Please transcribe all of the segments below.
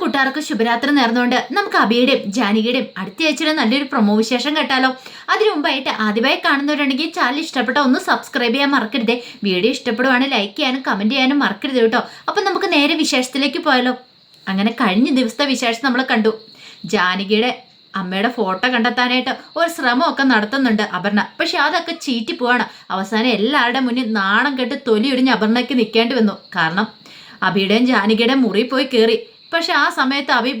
കൂട്ടുകാർക്കും ശുഭരാത്രി നേർന്നുകൊണ്ട് നമുക്ക് അബിയുടെയും ജാനകിയുടെയും അടുത്ത നല്ലൊരു പ്രൊമോ വിശേഷം കേട്ടാലോ. അതിനു മുമ്പായിട്ട് ആദ്യമായി കാണുന്നവരുണ്ടെങ്കിൽ ചാനൽ ഇഷ്ടപ്പെട്ട ഒന്ന് സബ്സ്ക്രൈബ് ചെയ്യാൻ മറക്കരുതേ. വീഡിയോ ഇഷ്ടപ്പെടുവാണെങ്കിൽ ലൈക്ക് ചെയ്യാനും കമന്റ് ചെയ്യാനും മറക്കരുത് കേട്ടോ. അപ്പം നമുക്ക് നേരെ വിശേഷത്തിലേക്ക് പോയാലോ. അങ്ങനെ കഴിഞ്ഞ ദിവസത്തെ വിശേഷം നമ്മൾ കണ്ടു. ജാനകിയുടെ അമ്മയുടെ ഫോട്ടോ കണ്ടെത്താനായിട്ട് ഒരു ശ്രമമൊക്കെ നടത്തുന്നുണ്ട് അപർണ. പക്ഷെ അതൊക്കെ ചീറ്റി പോവാണ്. അവസാനം എല്ലാവരുടെ മുന്നിൽ നാണം കെട്ട് തൊലി ഒടിഞ്ഞ് അപർണയ്ക്ക് നിൽക്കേണ്ടി വന്നു. കാരണം അബിയുടെയും ജാനകിയുടെയും മുറി പോയി കയറി. പക്ഷെ ആ സമയത്ത് അഭി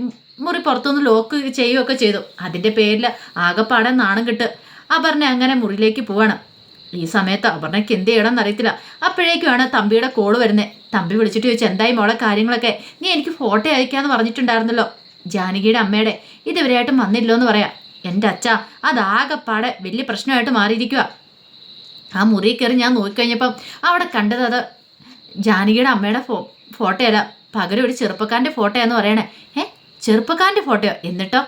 മുറി പുറത്തുനിന്ന് ലോക്ക് ചെയ്യുകയൊക്കെ ചെയ്തു. അതിന്റെ പേരിൽ ആകെപ്പാടെ നാണം കിട്ട് അപർണ അങ്ങനെ മുറിയിലേക്ക് പോവാണ്. ഈ സമയത്ത് അപർണയ്ക്ക് എന്ത് ചെയ്യണമെന്ന് അറിയത്തില്ല. അപ്പോഴേക്കുമാണ് തമ്പിയുടെ കോൾ വരുന്നത് തമ്പി വിളിച്ചിട്ട് ചോദിച്ചു എന്തായി മോളെ കാര്യങ്ങളൊക്കെ? നീ എനിക്ക് ഫോട്ടോ അയക്കാന്ന് പറഞ്ഞിട്ടുണ്ടായിരുന്നല്ലോ. ജാനകിയുടെ അമ്മയുടെ ഇതുവരെയായിട്ടും വന്നില്ലോ എന്ന് പറയാം. എന്റെ അച്ഛ അതാകെപ്പാടെ വലിയ പ്രശ്നമായിട്ട് മാറിയിരിക്കുക ആ മുറി കയറി ഞാൻ നോക്കിക്കഴിഞ്ഞപ്പം അവിടെ കണ്ടത് അത് ജാനകിയുടെ അമ്മയുടെ ഫോ ഫോട്ടോയല്ല പകരം ഒരു ചെറുപ്പക്കാരന്റെ ഫോട്ടോയാന്ന് പറയണേ. ഏ ചെറുപ്പക്കാരന്റെ ഫോട്ടോയോ? എന്നിട്ടോ?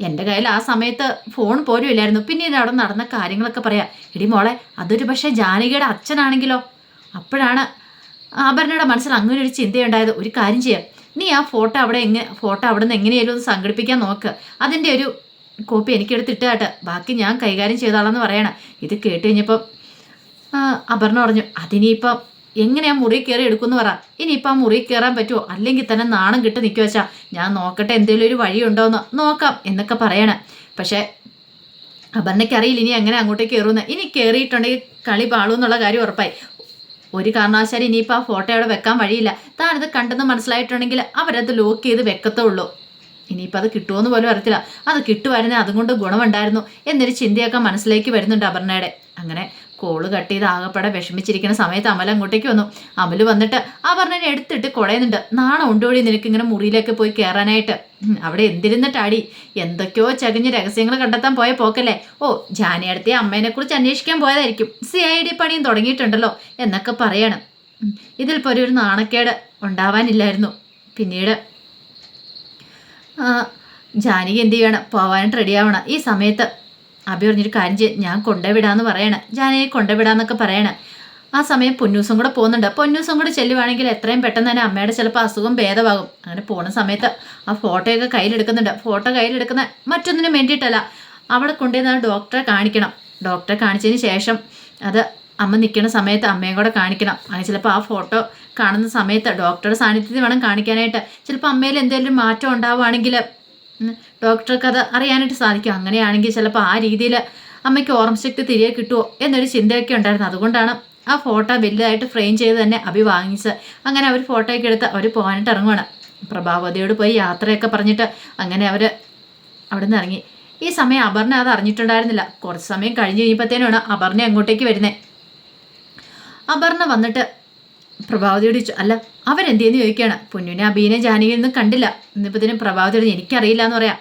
എന്റെ കയ്യിൽ ആ സമയത്ത് ഫോൺ പോലും ഇല്ലായിരുന്നു. പിന്നീട് അവിടെ നടന്ന കാര്യങ്ങളൊക്കെ പറയാം. എടി മോളെ അതൊരു പക്ഷേ ജാനകിയുടെ അച്ഛനാണെങ്കിലോ? അപ്പോഴാണ് ആഭരണയുടെ മനസ്സിൽ അങ്ങനെ ഒരു ചിന്തയുണ്ടായത്. ഒരു കാര്യം ചെയ്യാം. നീ ആ ഫോട്ടോ അവിടെ എങ്ങനെ ഫോട്ടോ അവിടെ നിന്ന് എങ്ങനെയായാലും ഒന്ന് സംഘടിപ്പിക്കാൻ നോക്ക്. അതിന്റെ ഒരു കോപ്പി എനിക്കെടുത്തിട്ട് കേട്ടെ. ബാക്കി ഞാൻ കൈകാര്യം ചെയ്താളെന്ന് പറയണം. ഇത് കേട്ട് കഴിഞ്ഞപ്പം അപർണ പറഞ്ഞു അതിനിപ്പം ആ മുറി കയറി എടുക്കുമെന്ന് പറ. ഇനിയിപ്പോൾ ആ മുറി കയറാൻ പറ്റുമോ അല്ലെങ്കിൽ തന്നെ നാണം കിട്ടി നിൽക്കുക വെച്ചാൽ ഞാൻ നോക്കട്ടെ എന്തെങ്കിലും ഒരു വഴി ഉണ്ടോയെന്ന് നോക്കാം എന്നൊക്കെ പറയണം. പക്ഷേ അപർണയ്ക്കറിയില്ല ഇനി എങ്ങനെ അങ്ങോട്ടേക്ക് കയറുമെന്ന്. ഇനി കയറിയിട്ടുണ്ടെങ്കിൽ കളി പാളൂന്നുള്ള കാര്യം ഉറപ്പായി. ഒരു കാരണവശാലും ഇനിയിപ്പോൾ ആ ഫോട്ടോ അവിടെ വെക്കാൻ വഴിയില്ല. താനത് കണ്ടെന്ന് മനസ്സിലായിട്ടുണ്ടെങ്കിൽ അവരത് ലോക്ക് ചെയ്ത് വെക്കത്തുള്ളൂ. ഇനിയിപ്പോൾ അത് കിട്ടുമോയെന്ന് പോലും അറിയത്തില്ല. അത് കിട്ടുമായിരുന്നേ അതുകൊണ്ട് ഗുണമുണ്ടായിരുന്നു. എന്നൊരു ചിന്തയൊക്കെ മനസ്സിലേക്ക് വരുന്നുണ്ട് അപർണയുടെ. അങ്ങനെ കോൾ കട്ട് ചെയ്ത് ആകപ്പെടെ വിഷമിച്ചിരിക്കുന്ന സമയത്ത് അമൽ അങ്ങോട്ടേക്ക് വന്നു. അമൽ വന്നിട്ട് ആ പറഞ്ഞ എടുത്തിട്ട് കുടയുന്നുണ്ട്. നാണ ഉണ്ടോടി നിനക്ക് ഇങ്ങനെ മുറിയിലേക്ക് പോയി കയറാനായിട്ട് അവിടെ എന്തിരുന്നിട്ടാടി എന്തൊക്കെയോ ചകഞ്ഞ് രഹസ്യങ്ങൾ കണ്ടെത്താൻ പോയ പോക്കല്ലേ. ഓ ജാനിയടുത്തെ അമ്മേനെ കുറിച്ച് അന്വേഷിക്കാൻ പോയതായിരിക്കും. സി ഐ ഡി പണിയും തുടങ്ങിയിട്ടുണ്ടല്ലോ എന്നൊക്കെ പറയണം. ഇതിൽപ്പോൾ ഒരു നാണക്കേട് ഉണ്ടാവാനില്ലായിരുന്നു. പിന്നീട് ജാനകി എന്ത് ചെയ്യണം? പോവാനായിട്ട് റെഡിയാവണം ഈ സമയത്ത് അഭി പറഞ്ഞൊരു കാര്യം ചെയ്യും. ഞാൻ കൊണ്ടുവിടാന്ന് പറയണേ. ജാനകി കൊണ്ടുവിടാന്നൊക്കെ പറയണേ. ആ സമയം പൊന്നൂസും കൂടെ പോകുന്നുണ്ട്. പൊന്നൂസും കൂടെ ചെല്ലുവാണെങ്കിൽ എത്രയും പെട്ടെന്ന് തന്നെ അമ്മയുടെ ചിലപ്പോൾ അസുഖം ഭേദമാകും. അങ്ങനെ പോണ സമയത്ത് ആ ഫോട്ടോയൊക്കെ കയ്യിലെടുക്കുന്നുണ്ട്. ഫോട്ടോ കയ്യിലെടുക്കുന്ന മറ്റൊന്നിനും വേണ്ടിയിട്ടല്ല. അവിടെ കൊണ്ടുവന്ന് ഡോക്ടറെ കാണിക്കണം. ഡോക്ടറെ കാണിച്ചതിന് ശേഷം അത് അമ്മ നിൽക്കുന്ന സമയത്ത് അമ്മയും കൂടെ കാണിക്കണം. അങ്ങനെ ചിലപ്പോൾ ആ ഫോട്ടോ കാണുന്ന സമയത്ത് ഡോക്ടറുടെ സാന്നിധ്യത്തിൽ വേണം കാണിക്കാനായിട്ട്. ചിലപ്പോൾ അമ്മയിൽ എന്തെങ്കിലും മാറ്റം ഉണ്ടാവുകയാണെങ്കിൽ ഡോക്ടർക്ക് അത് അറിയാനായിട്ട് സാധിക്കും. അങ്ങനെയാണെങ്കിൽ ചിലപ്പോൾ ആ രീതിയിൽ അമ്മയ്ക്ക് ഓർമ്മശക്തി തിരികെ കിട്ടുമോ എന്നൊരു ചിന്തയൊക്കെ ഉണ്ടായിരുന്നു. അതുകൊണ്ടാണ് ആ ഫോട്ടോ വലുതായിട്ട് ഫ്രെയിം ചെയ്ത് തന്നെ അഭി വാങ്ങിച്ച് അങ്ങനെ അവർ ഫോട്ടോയൊക്കെ എടുത്ത് അവർ പോകാനായിട്ട് ഇറങ്ങുവാണ്. പ്രഭാവതിയോട് പോയി യാത്രയൊക്കെ പറഞ്ഞിട്ട് അങ്ങനെ അവർ അവിടെ നിന്ന് ഇറങ്ങി. ഈ സമയം അപർണ അത് അറിഞ്ഞിട്ടുണ്ടായിരുന്നില്ല. കുറച്ച് സമയം കഴിഞ്ഞ് കഴിയുമ്പോഴത്തേനാണ് അപർണ അങ്ങോട്ടേക്ക് വരുന്നത് അപർണ വന്നിട്ട് പ്രഭാവതിയോട് ചോദിച്ചു അല്ല അവരെന്തേന്ന് ചോദിക്കുകയാണ് പൊന്നുവിനെ അബീനെ ജാനകിയൊന്നും കണ്ടില്ല. ഇന്നിപ്പത്തിനും പ്രഭാവതിയോട് എനിക്കറിയില്ല എന്ന് പറയാം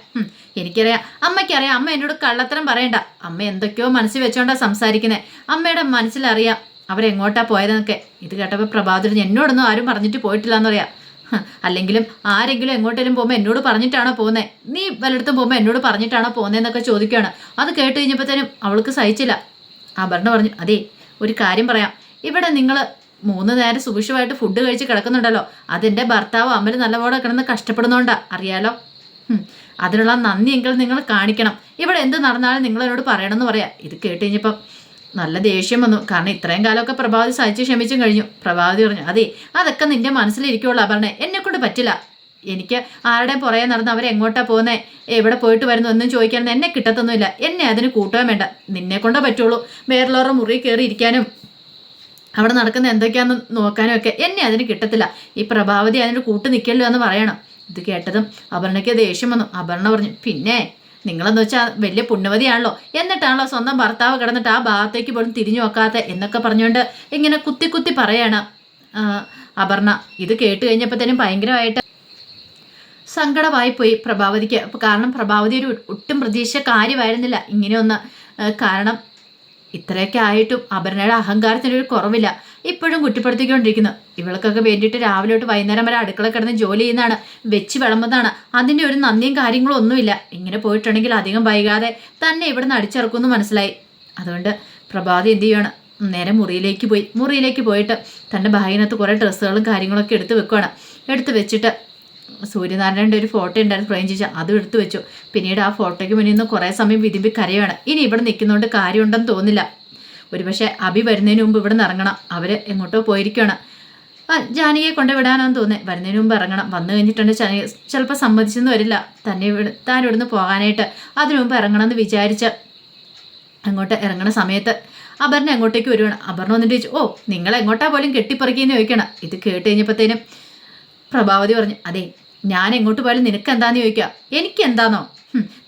എനിക്കറിയാം. അമ്മയ്ക്കറിയാം. അമ്മ എന്നോട് കള്ളത്തരം പറയണ്ട. അമ്മ എന്തൊക്കെയോ മനസ്സിൽ വെച്ചോണ്ടാ സംസാരിക്കുന്നത് അമ്മയുടെ മനസ്സിലറിയാം അവരെങ്ങോട്ടാ പോയതെന്നൊക്കെ. ഇത് കേട്ടപ്പോൾ പ്രഭാവതിയോട് എന്നോടൊന്നും ആരും പറഞ്ഞിട്ട് പോയിട്ടില്ല എന്ന് പറയാം അല്ലെങ്കിലും ആരെങ്കിലും എങ്ങോട്ടേലും പോകുമ്പോൾ എന്നോട് പറഞ്ഞിട്ടാണോ പോകുന്നത് നീ വല്ലയിടത്തും പോകുമ്പോൾ എന്നോട് പറഞ്ഞിട്ടാണോ പോകുന്നതെന്നൊക്കെ ചോദിക്കുകയാണ് അത് കേട്ട് കഴിഞ്ഞപ്പോഴത്തേനും അവൾക്ക് സഹിച്ചില്ല. അപർണ പറഞ്ഞു അതേ ഒരു കാര്യം പറയാം. ഇവിടെ നിങ്ങൾ മൂന്ന് നേരം സുഭിക്ഷമായിട്ട് ഫുഡ് കഴിച്ച് കിടക്കുന്നുണ്ടല്ലോ. അതിന്റെ ഭർത്താവ് അമ്മൽ നല്ലപോലെ കിടന്ന് കഷ്ടപ്പെടുന്നോണ്ടാ. അറിയാലോ? അതിനുള്ള നന്ദിയെങ്കിലും നിങ്ങൾ കാണിക്കണം. ഇവിടെ എന്ത് നടന്നാലും നിങ്ങൾ എന്നോട് പറയണമെന്ന് പറയാം. ഇത് കേട്ട് നല്ല ദേഷ്യം വന്നു. കാരണം ഇത്രയും കാലമൊക്കെ പ്രഭാവതി സഹിച്ച് ക്ഷമിച്ചും കഴിഞ്ഞു. പ്രഭാവതി പറഞ്ഞു അതെ അതൊക്കെ നിന്റെ മനസ്സിലിരിക്കുള്ളൂ പറഞ്ഞേ എന്നെ കൊണ്ട് പറ്റില്ല. എനിക്ക് ആരുടെ പുറകെ നടന്ന് അവരെങ്ങോട്ടാ പോകുന്നേ എവിടെ പോയിട്ട് വരുന്നു എന്നും ചോദിക്കാനൊന്നും എന്നെ കിട്ടത്തൊന്നുമില്ല. എന്നെ അതിന് കൂട്ടുകയും വേണ്ട. നിന്നെ കൊണ്ടേ പറ്റുള്ളൂ. ലോറ മുറി കയറി ഇരിക്കാനും അവിടെ നടക്കുന്ന എന്തൊക്കെയാണെന്ന് നോക്കാനും ഒക്കെ എന്നെ അതിന് കിട്ടത്തില്ല. ഈ പ്രഭാവതി അതിന് കൂട്ട് നിൽക്കല്ലോ എന്ന് പറയണം. ഇത് കേട്ടതും അപർണയ്ക്ക് ദേഷ്യം വന്നു. അപർണ പറഞ്ഞു പിന്നെ നിങ്ങളെന്ന് വെച്ചാൽ വലിയ പുണ്യവതിയാണല്ലോ. എന്നിട്ടാണല്ലോ സ്വന്തം ഭർത്താവ് കിടന്നിട്ട് ആ ഭാഗത്തേക്ക് പോലും തിരിഞ്ഞു നോക്കാത്ത? എന്നൊക്കെ പറഞ്ഞുകൊണ്ട് ഇങ്ങനെ കുത്തി കുത്തി പറയാണ് അപർണ. ഇത് കേട്ട് കഴിഞ്ഞപ്പോഴത്തേനും ഭയങ്കരമായിട്ട് സങ്കടമായിപ്പോയി പ്രഭാവതിക്ക്. കാരണം പ്രഭാവതി ഒരു ഒട്ടും പ്രതീക്ഷ കാര്യമായിരുന്നില്ല. ഇങ്ങനെയൊന്ന് കാരണം ഇത്രയൊക്കെ ആയിട്ടും അപർണയുടെ അഹങ്കാരത്തിനൊരു കുറവില്ല. ഇപ്പോഴും കുറ്റപ്പെടുത്തിക്കൊണ്ടിരിക്കുന്നു. ഇവൾക്കൊക്കെ വേണ്ടിയിട്ട് രാവിലെ തൊട്ട് വൈകുന്നേരം വരെ അടുക്കള കിടന്ന് ജോലി ചെയ്യുന്നതാണ്. വെച്ച് വിളമ്പുന്നതാണ്. അതിന്റെ ഒരു നന്ദിയും കാര്യങ്ങളും ഒന്നുമില്ല. ഇങ്ങനെ പോയിട്ടുണ്ടെങ്കിൽ അധികം വൈകാതെ തന്നെ ഇവിടെ നിന്ന് അടിച്ചിറക്കുമെന്ന് മനസ്സിലായി. അതുകൊണ്ട് പ്രഭാതി എന്ത് ചെയ്യണം നേരെ മുറിയിലേക്ക് പോയി. മുറിയിലേക്ക് പോയിട്ട് തന്റെ ബാഗിനകത്ത് കുറേ ഡ്രസ്സുകളും കാര്യങ്ങളൊക്കെ എടുത്ത് വെക്കുകയാണ് എടുത്ത് വെച്ചിട്ട് സൂര്യനാരായണന്റെ ഒരു ഫോട്ടോ ഉണ്ടായിരുന്നു. ഫ്രെയിം ചെയ്ത് അതും എടുത്തു വെച്ചു. പിന്നീട് ആ ഫോട്ടോയ്ക്ക് മുന്നിൽ നിന്ന് കുറേ സമയം വിതുമ്പി കരയാണ്. ഇനി ഇവിടെ നിൽക്കുന്നതുകൊണ്ട് കാര്യമുണ്ടെന്ന് തോന്നില്ല ഒരുപക്ഷെ അഭി വരുന്നതിന് മുമ്പ് ഇവിടെ നിന്ന് ഇറങ്ങണം. അവർ എങ്ങോട്ടോ പോയിരിക്കുകയാണ് ആ ജാനകിയെ കൊണ്ടുവിടാനാന്ന് തോന്നേ വരുന്നതിന് മുമ്പ് ഇറങ്ങണം. വന്നു കഴിഞ്ഞിട്ടുണ്ട് ജാനകി. ചിലപ്പോൾ സമ്മതിച്ചെന്ന് വരില്ല. തന്നെ ഇവിടെ താൻ ഇവിടുന്ന് പോകാനായിട്ട്. അതിനു മുമ്പ് ഇറങ്ങണം എന്ന് വിചാരിച്ച് അങ്ങോട്ട് ഇറങ്ങണ സമയത്ത് അപർണ എങ്ങോട്ടേക്ക് വരുവാണ്. അപർണ വന്നിട്ട് ചോദിച്ചു ഓ നിങ്ങൾ എങ്ങോട്ടാ പോലും കെട്ടിപ്പറിക്കുന്നു ചോദിക്കണം? ഇത് കേട്ട് കഴിഞ്ഞപ്പോഴത്തേനും പ്രഭാവതി പറഞ്ഞു അതെ ഞാൻ എങ്ങോട്ട് പോയാലും നിനക്ക് എന്താന്ന് ചോദിക്കുക എനിക്ക് എന്താന്നോ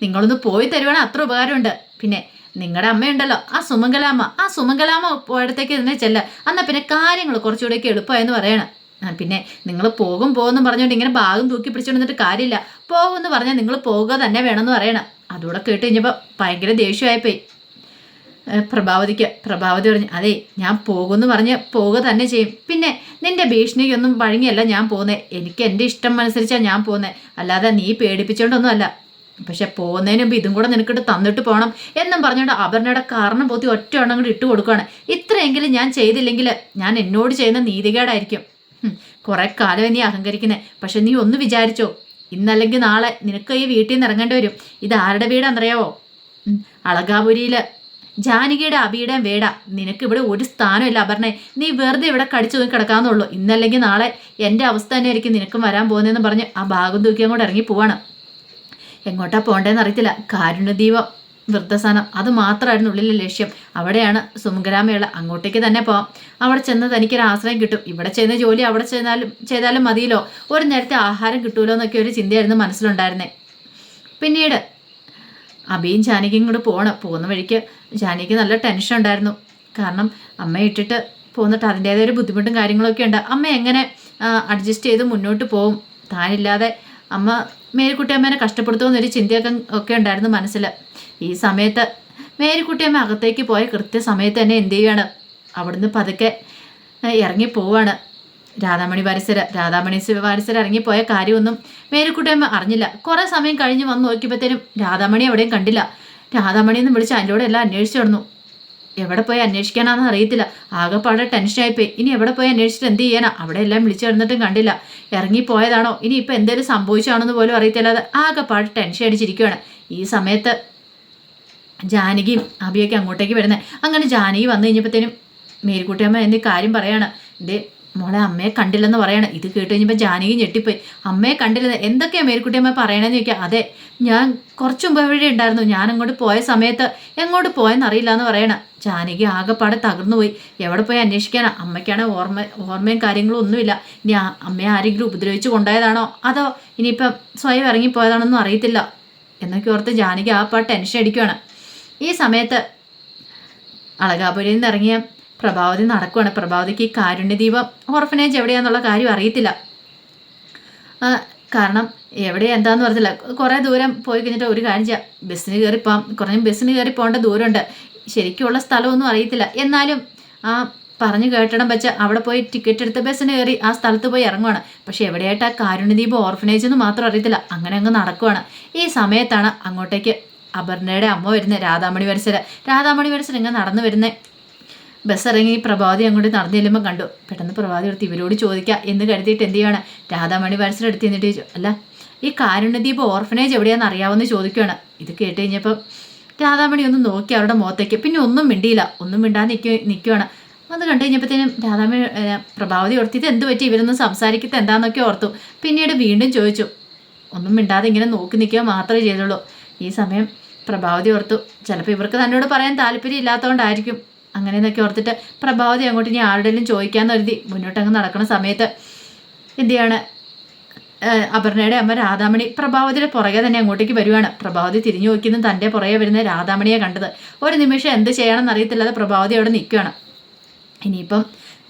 നിങ്ങളൊന്ന് പോയി തരുവാണെങ്കിൽ അത്ര ഉപകാരമുണ്ട്. പിന്നെ നിങ്ങളുടെ അമ്മയുണ്ടല്ലോ ആ സുമംഗലാമ്മ. ആ സുമംഗലാമ്മ പോയടത്തേക്ക് തന്നെ ചെല്ല. എന്നാൽ പിന്നെ കാര്യങ്ങൾ കുറച്ചുകൂടെയൊക്കെ എളുപ്പമായെന്ന് പറയണം. പിന്നെ നിങ്ങൾ പോകും പോകുമെന്ന് പറഞ്ഞുകൊണ്ട് ഇങ്ങനെ ഭാഗം തൂക്കി പിടിച്ചുകൊണ്ട് നിന്നിട്ട് കാര്യമില്ല. പോകുമെന്ന് പറഞ്ഞാൽ നിങ്ങൾ പോകുക തന്നെ വേണമെന്ന് പറയണം. അതുകൂടെ കേട്ട് കഴിഞ്ഞപ്പോൾ ഭയങ്കര ദേഷ്യമായിപ്പോയി. പ്രഭാവതിക്ക് പ്രഭാവതി പറഞ്ഞു അതെ ഞാൻ പോകുമെന്ന് പറഞ്ഞ് പോവുക തന്നെ ചെയ്യും. പിന്നെ നിന്റെ ഭീഷണിക്കൊന്നും വഴങ്ങിയല്ല ഞാൻ പോകുന്നത് എനിക്ക് എന്റെ ഇഷ്ടം അനുസരിച്ചാണ് ഞാൻ പോകുന്നത് അല്ലാതെ നീ പേടിപ്പിച്ചോണ്ടൊന്നും അല്ല പക്ഷെ പോകുന്നതിന് മുമ്പ് ഇതും കൂടെ നിനക്കിട്ട് തന്നിട്ട് പോകണം എന്നും പറഞ്ഞുകൊണ്ട് അപർണയുടെ കാരണം പോത്തി ഒറ്റ എണ്ണം കൂടി ഇട്ട് കൊടുക്കുകയാണ് ഇത്രയെങ്കിലും ഞാൻ ചെയ്തില്ലെങ്കിൽ ഞാൻ എന്നോട് ചെയ്യുന്ന നീതികേടായിരിക്കും. കുറേ കാലം നീ അഹങ്കരിക്കുന്നത് പക്ഷെ നീ ഒന്ന് വിചാരിച്ചോ ഇന്നല്ലെങ്കിൽ നാളെ നിനക്ക് ഈ വീട്ടിൽ നിന്ന് ഇറങ്ങേണ്ടി വരും. ഇത് ആരുടെ വീടാണെന്നറിയാവോ ഉം, അളകാപുരിയിൽ ജാനകിയുടെ അബിയുടെയും വേട നിനക്ക് ഇവിടെ ഒരു സ്ഥാനമില്ല. അപർണേ നീ വെറുതെ ഇവിടെ കടിച്ചു നോക്കി കിടക്കാമെന്നുള്ളൂ ഇന്നല്ലെങ്കിൽ നാളെ എന്റെ അവസ്ഥ തന്നെയായിരിക്കും നിനക്കും വരാൻ പോകുന്നതെന്ന് പറഞ്ഞ് ആ ഭാഗം തൂക്കി അങ്ങോട്ട് ഇറങ്ങി പോവാണ്. എങ്ങോട്ടാ പോകേണ്ടതെന്ന് അറിയത്തില്ല. കാരുണ്യദീപം വൃദ്ധസ്ഥാനം അത് മാത്രമായിരുന്നു ഉള്ളിലെ ലക്ഷ്യം. അവിടെയാണ് സുമഗ്രാമയുള്ള അങ്ങോട്ടേക്ക് തന്നെ പോവാം. അവിടെ ചെന്ന് തനിക്കൊരു ആശ്രയം കിട്ടും. ഇവിടെ ചെയ്യുന്ന ജോലി അവിടെ ചെയ്താലും ചെയ്താലും മതിയല്ലോ. ഒരു നേരത്തെ ആഹാരം കിട്ടുമല്ലോ എന്നൊക്കെ ഒരു ചിന്തയായിരുന്നു മനസ്സിലുണ്ടായിരുന്നേ. പിന്നീട് അബിയും ജാനകിയും കൂടെ പോകണം പോകുന്ന വഴിക്ക് ജാനകിക്ക് നല്ല ടെൻഷൻ ഉണ്ടായിരുന്നു. കാരണം അമ്മ ഇട്ടിട്ട് പോന്നിട്ട് അതിന്റേതായ ഒരു ബുദ്ധിമുട്ടും കാര്യങ്ങളൊക്കെ ഉണ്ട്. അമ്മ എങ്ങനെ അഡ്ജസ്റ്റ് ചെയ്ത് മുന്നോട്ട് പോകും? താനില്ലാതെ അമ്മ മേരിക്കുട്ടിയമ്മേനെ കഷ്ടപ്പെടുത്തുമെന്നൊരു ചിന്തയൊക്കെ ഒക്കെ ഉണ്ടായിരുന്നു മനസ്സിൽ. ഈ സമയത്ത് മേരിക്കുട്ടിയമ്മ അകത്തേക്ക് പോയ കൃത്യസമയത്ത് തന്നെ എന്ത് ചെയ്യുകയാണ് അവിടുന്ന് പതുക്കെ ഇറങ്ങി പോവാണ്. രാധാമണി പരിസര രാധാമണി പരിസരം ഇറങ്ങിപ്പോയ കാര്യമൊന്നും മേരിക്കുട്ടിയമ്മ അറിഞ്ഞില്ല. കുറേ സമയം കഴിഞ്ഞ് വന്ന് നോക്കിയപ്പോഴത്തേനും രാധാമണി എവിടെയും കണ്ടില്ല. രാധാമണി എന്ന് വിളിച്ച് അതിന്റെ എല്ലാം അന്വേഷിച്ചു നടന്നു. എവിടെ പോയി അന്വേഷിക്കാനാന്ന് അറിയത്തില്ല. ആകെപ്പാടെ ടെൻഷനായിപ്പോയി ഇനി എവിടെ പോയി അന്വേഷിച്ചിട്ട് എന്ത് ചെയ്യാനാ? അവിടെ എല്ലാം വിളിച്ചു കിടന്നിട്ടും കണ്ടില്ല. ഇറങ്ങിപ്പോയതാണോ? ഇനി ഇപ്പം എന്തെങ്കിലും സംഭവിച്ചാണെന്ന് പോലും അറിയത്തില്ലാതെ ആകെപ്പാടെ ടെൻഷൻ അടിച്ചിരിക്കുകയാണ് ഈ സമയത്ത് ജാനകിയും അഭിയൊക്കെ അങ്ങോട്ടേക്ക് വരുന്നത് അങ്ങനെ ജാനകി വന്നു കഴിഞ്ഞപ്പോഴത്തേനും മേരിക്കുട്ടിയമ്മ എന്നീ കാര്യം പറയാണ്? എന്റെ മോളെ അമ്മയെ കണ്ടില്ലെന്ന് പറയണം. ഇത് കേട്ട് കഴിഞ്ഞപ്പോൾ ജാനകി ഞെട്ടിപ്പോയി. അമ്മയെ കണ്ടില്ലെന്ന് എന്തൊക്കെയാണ് മേൽക്കുട്ടിയമ്മ പറയണമെന്ന് ചോദിക്കുക അതെ ഞാൻ കുറച്ച് മുമ്പ് എവിടെ ഉണ്ടായിരുന്നു. ഞാൻ അങ്ങോട്ട് പോയ സമയത്ത് എങ്ങോട്ട് പോയെന്ന് അറിയില്ല എന്ന് പറയണം. ജാനകി ആകെപ്പാടെ തകർന്നു പോയി. എവിടെ പോയി അന്വേഷിക്കാനാ? അമ്മയ്ക്കാണ് ഓർമ്മ ഓർമ്മയും കാര്യങ്ങളും ഒന്നുമില്ല. ഇനി അമ്മയെ ആരെങ്കിലും ഉപദ്രവിച്ച് കൊണ്ടുപോയതാണോ? അതോ ഇനിയിപ്പം സ്വയം ഇറങ്ങിപ്പോയതാണോന്നും അറിയത്തില്ല. എന്നൊക്കെ ഓർത്ത് ജാനകി ആ പാട്ട് ടെൻഷൻ അടിക്കുകയാണ് ഈ സമയത്ത് അളകാപുരിയിൽ നിന്ന് ഇറങ്ങിയ പ്രഭാവതി നടക്കുവാണ്. പ്രഭാവതിക്ക് ഈ കാരുണ്യദീപം ഓർഫനേജ് എവിടെയാണെന്നുള്ള കാര്യം അറിയത്തില്ല. കാരണം എവിടെ എന്താന്ന് പറഞ്ഞില്ല. കുറേ ദൂരം പോയി കഴിഞ്ഞിട്ട് ഒരു കാര്യം ചെയ്യാം. ബസ്സിന് കയറി പോകാം കുറഞ്ഞ ബസ്സിന് കയറി പോകേണ്ട ദൂരമുണ്ട്. ശരിക്കുള്ള സ്ഥലമൊന്നും അറിയത്തില്ല. എന്നാലും ആ പറഞ്ഞു കേട്ടിടം വെച്ച് അവിടെ പോയി ടിക്കറ്റ് എടുത്ത് ബസ്സിന് കയറി ആ സ്ഥലത്ത് പോയി ഇറങ്ങുവാണ്. പക്ഷെ എവിടെയായിട്ട് ആ കാരുണ്യദീപ് ഓർഫനേജ് എന്ന് മാത്രം അറിയത്തില്ല. അങ്ങനെ അങ്ങ് നടക്കുവാണ്. ഈ സമയത്താണ് അങ്ങോട്ടേക്ക് അപർണയുടെ അമ്മ വരുന്നത് രാധാമണി വരസര രാധാമണി വരസര ഇങ്ങനെ നടന്നു വരുന്നേ. ബസ് ഇറങ്ങി പ്രഭാതി അങ്ങോട്ട് നടന്നു ചെല്ലുമ്പോൾ കണ്ടു. പെട്ടെന്ന് പ്രഭാതി എടുത്ത് ഇവരോട് ചോദിക്കാം എന്ന് കരുതിയിട്ട് എന്ത് ചെയ്യാണ്? രാധാമണി വരസര എടുത്ത് എന്നിട്ട് അല്ല ഈ കാരുണ്യദ്വീപ് ഓർഫനേജ് എവിടെയാണെന്ന് അറിയാവുന്ന ചോദിക്കുകയാണ് ഇത് കേട്ട് കഴിഞ്ഞപ്പോൾ രാധാമണി ഒന്ന് നോക്കി അവരുടെ മുഖത്തേക്ക്. പിന്നെ ഒന്നും മിണ്ടിയില്ല. ഒന്നും മിണ്ടാതെ നിൽക്കുക നിൽക്കുകയാണ് അത് കണ്ടു കഴിഞ്ഞപ്പോഴത്തേനും രാധാമണി പ്രഭാവതി ഓർത്ത് ഇത് എന്ത് പറ്റി? ഇവരൊന്നും സംസാരിക്കത്ത് എന്താണെന്നൊക്കെ ഓർത്തു. പിന്നീട് വീണ്ടും ചോദിച്ചു ഒന്നും മിണ്ടാതെ ഇങ്ങനെ നോക്കി നിൽക്കുക മാത്രമേ ചെയ്തുള്ളൂ. ഈ സമയം പ്രഭാവതി ഓർത്തു ചിലപ്പോൾ ഇവർക്ക് തന്നോട് പറയാൻ താല്പര്യം ഇല്ലാത്തതുകൊണ്ടായിരിക്കും അങ്ങനെയെന്നൊക്കെ ഓർത്തിട്ട് പ്രഭാവതി അങ്ങോട്ട് ഇനി ആരുടെയും ചോദിക്കാമെന്ന് കരുതി മുന്നോട്ടങ്ങ് നടക്കുന്ന സമയത്ത് എന്ത് ചെയ്യാണ് അപർണയുടെ അമ്മ രാധാമണി പ്രഭാവതിയുടെ പുറകെ തന്നെ അങ്ങോട്ടേക്ക് വരുവാണ്. പ്രഭാവതി തിരിഞ്ഞു നോക്കിയതും തന്റെ പുറകെ വരുന്ന രാധാമണിയെ കണ്ടത്. ഒരു നിമിഷം എന്ത് ചെയ്യണമെന്ന് അറിയത്തില്ലാതെ പ്രഭാവതി അവിടെ നിൽക്കുകയാണ് ഇനിയിപ്പം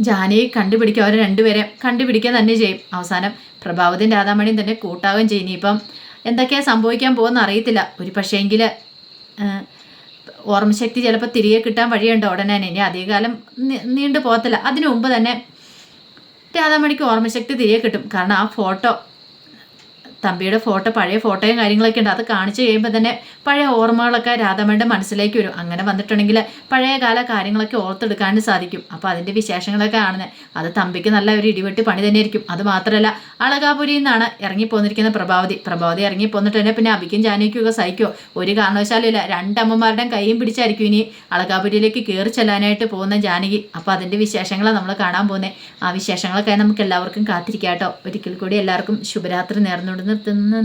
ജാനയെ കണ്ടുപിടിക്കുക അവരെ രണ്ടുപേരെ കണ്ടുപിടിക്കുക തന്നെ ചെയ്യും. അവസാനം പ്രഭാവതിയും രാധാമണിയും തന്നെ കൂട്ടാവുകയും ചെയ്യും. ഇനിയിപ്പം എന്തൊക്കെയാണ് സംഭവിക്കാൻ പോകുന്ന അറിയത്തില്ല. ഒരു പക്ഷേങ്കിൽ ഓർമ്മശക്തി ചിലപ്പോൾ തിരികെ കിട്ടാൻ വഴിയുണ്ട് ഉടനെ ഇനി അധികകാലം നീണ്ടു പോകത്തില്ല. അതിനു മുമ്പ് തന്നെ രാധാമണിക്ക് ഓർമ്മശക്തി തിരികെ കിട്ടും. കാരണം ആ ഫോട്ടോ തമ്പിയുടെ ഫോട്ടോ പഴയ ഫോട്ടോയും കാര്യങ്ങളൊക്കെ ഉണ്ട്. അത് കാണിച്ചു കഴിയുമ്പോൾ തന്നെ പഴയ ഓർമ്മകളൊക്കെ രാധാമയുടെ മനസ്സിലേക്ക് വരും. അങ്ങനെ വന്നിട്ടുണ്ടെങ്കിൽ പഴയ കാല കാര്യങ്ങളൊക്കെ ഓർത്തെടുക്കാനും സാധിക്കും. അപ്പോൾ അതിന്റെ വിശേഷങ്ങളൊക്കെ കാണുന്നത്. അത് തമ്പിക്ക് നല്ല ഒരു ഇടിവെട്ടി പണി തന്നെയായിരിക്കും. അത് മാത്രമല്ല അളകാപുരിയിൽ നിന്നാണ് ഇറങ്ങിപ്പോന്നിരിക്കുന്ന പ്രഭാവതി. പ്രഭാവതി ഇറങ്ങിപ്പോന്നിട്ട് തന്നെ പിന്നെ അഭിക്കും ജാനിക്കും ഒക്കെ സഹിക്കോ ഒരു കാരണവശാലും ഇല്ല. രണ്ടമ്മമാരുടെയും കൈയും പിടിച്ചായിരിക്കും ഇനി അളകാപുരിയിലേക്ക് കയറി ചെല്ലാനായിട്ട് പോകുന്ന ജാനകി. അപ്പോൾ അതിന്റെ വിശേഷങ്ങളാണ് നമ്മൾ കാണാൻ പോകുന്നത്. ആ വിശേഷങ്ങളൊക്കെ നമുക്ക് എല്ലാവർക്കും കാത്തിരിക്കാം കേട്ടോ. ഒരിക്കൽ കൂടി എല്ലാവർക്കും ശുഭരാത്രി നേർന്നുകൊണ്ട് നിർത്തുന്ന